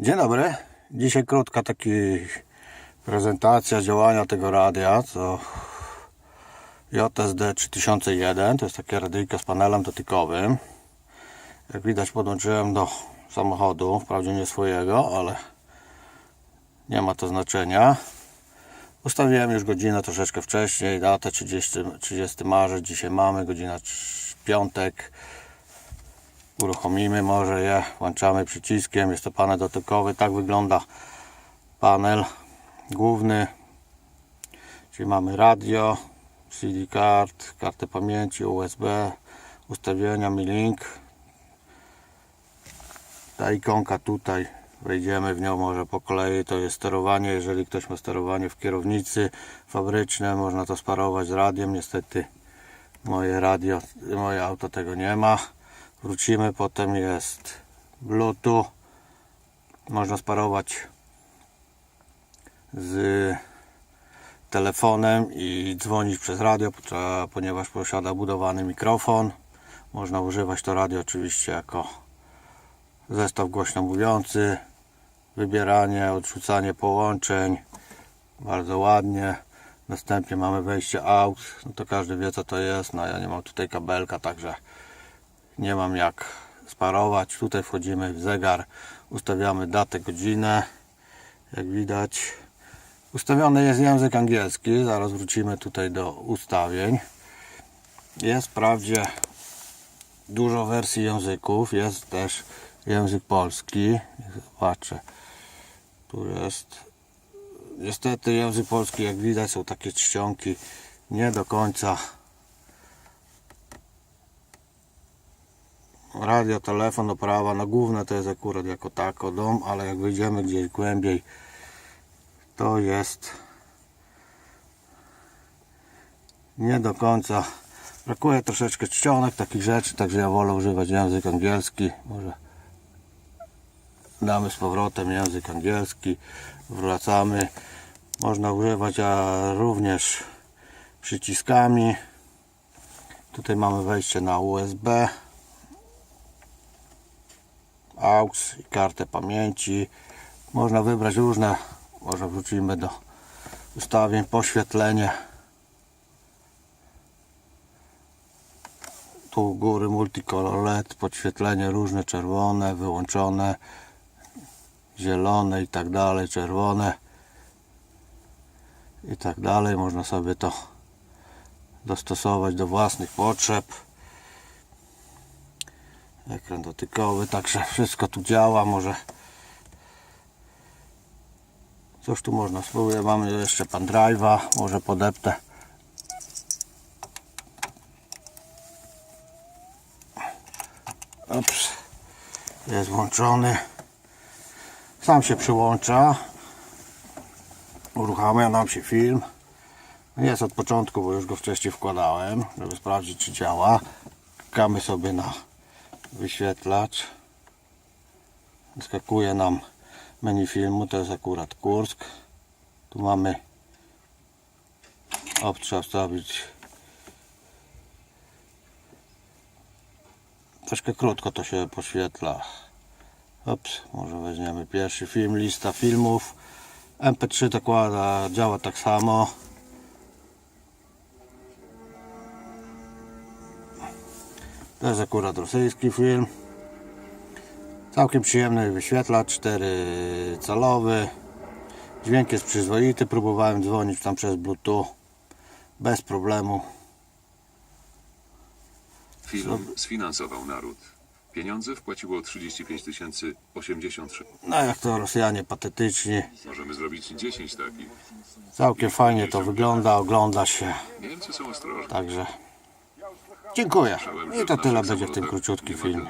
Dzień dobry. Dzisiaj krótka taki prezentacja działania tego radia, to JSD 3001, to jest takie radyjko z panelem dotykowym. Jak widać podłączyłem do samochodu, wprawdzie nie swojego, ale nie ma to znaczenia. Ustawiłem już godzinę troszeczkę wcześniej, datę 30, 30 marzec, dzisiaj mamy, godzina piątek. Uruchomimy może je, włączamy przyciskiem, jest to panel dotykowy, tak wygląda panel główny, czyli mamy radio, CD card, kartę pamięci, USB, ustawienia, Mi Link. Ta ikonka tutaj, wejdziemy w nią może po kolei, to jest sterowanie, jeżeli ktoś ma sterowanie w kierownicy fabryczne, można to sparować z radiem, niestety moje radio, moje auto tego nie ma. Wrócimy, potem jest Bluetooth, można sparować z telefonem i dzwonić przez radio, ponieważ posiada budowany mikrofon. Można używać to radio oczywiście jako zestaw głośno mówiący, wybieranie, odrzucanie połączeń, bardzo ładnie. Następnie mamy wejście AUX, no to każdy wie co to jest, no ja nie mam tutaj kabelka, także nie mam jak sparować. Tutaj wchodzimy w zegar, ustawiamy datę, godzinę, jak widać. Ustawiony jest język angielski, zaraz wrócimy tutaj do ustawień. Jest wprawdzie dużo wersji języków, jest też język polski. Zobaczę, tu jest. Niestety język polski, jak widać, są takie czcionki nie do końca radio, telefon, oprawa, no główne to jest akurat jako tako dom, ale jak wyjdziemy gdzieś głębiej, to jest nie do końca. Brakuje troszeczkę czcionek, takich rzeczy, także ja wolę używać język angielski. Może damy z powrotem język angielski, wracamy. Można używać a również przyciskami. Tutaj mamy wejście na USB. AUX i kartę pamięci. Można wybrać różne, może wrócimy do ustawień, poświetlenie. Tu u góry multicolor LED, podświetlenie różne, czerwone, wyłączone, zielone i tak dalej, czerwone i tak dalej. Można sobie to dostosować do własnych potrzeb ekran dotykowy, także wszystko tu działa, może coś tu można spróbuję, mamy jeszcze pan drive'a, może podeptę. Ups. jest włączony. Sam się przyłącza. Uruchamia nam się film. Jest od początku, bo już go wcześniej wkładałem, żeby sprawdzić czy działa. Klikamy sobie na wyświetlacz. Skakuje nam menu filmu to jest akurat Kursk. Tu mamy op, trzeba wstawić troszkę krótko to się poświetla. Ops, może weźmiemy pierwszy film, lista filmów. MP3 dokłada, działa tak samo To jest akurat rosyjski film. Całkiem przyjemny wyświetlacz, 4 calowy. Dźwięk jest przyzwoity. Próbowałem dzwonić tam przez Bluetooth bez problemu. Film sfinansował naród. Pieniądze wpłaciło 35 tysięcy 83. No jak to Rosjanie patetyczni. Możemy zrobić 10 takich. Całkiem fajnie to wygląda, ogląda się. Niemcy są ostrożni. Także dziękuję. I to tyle będzie w tym króciutki film.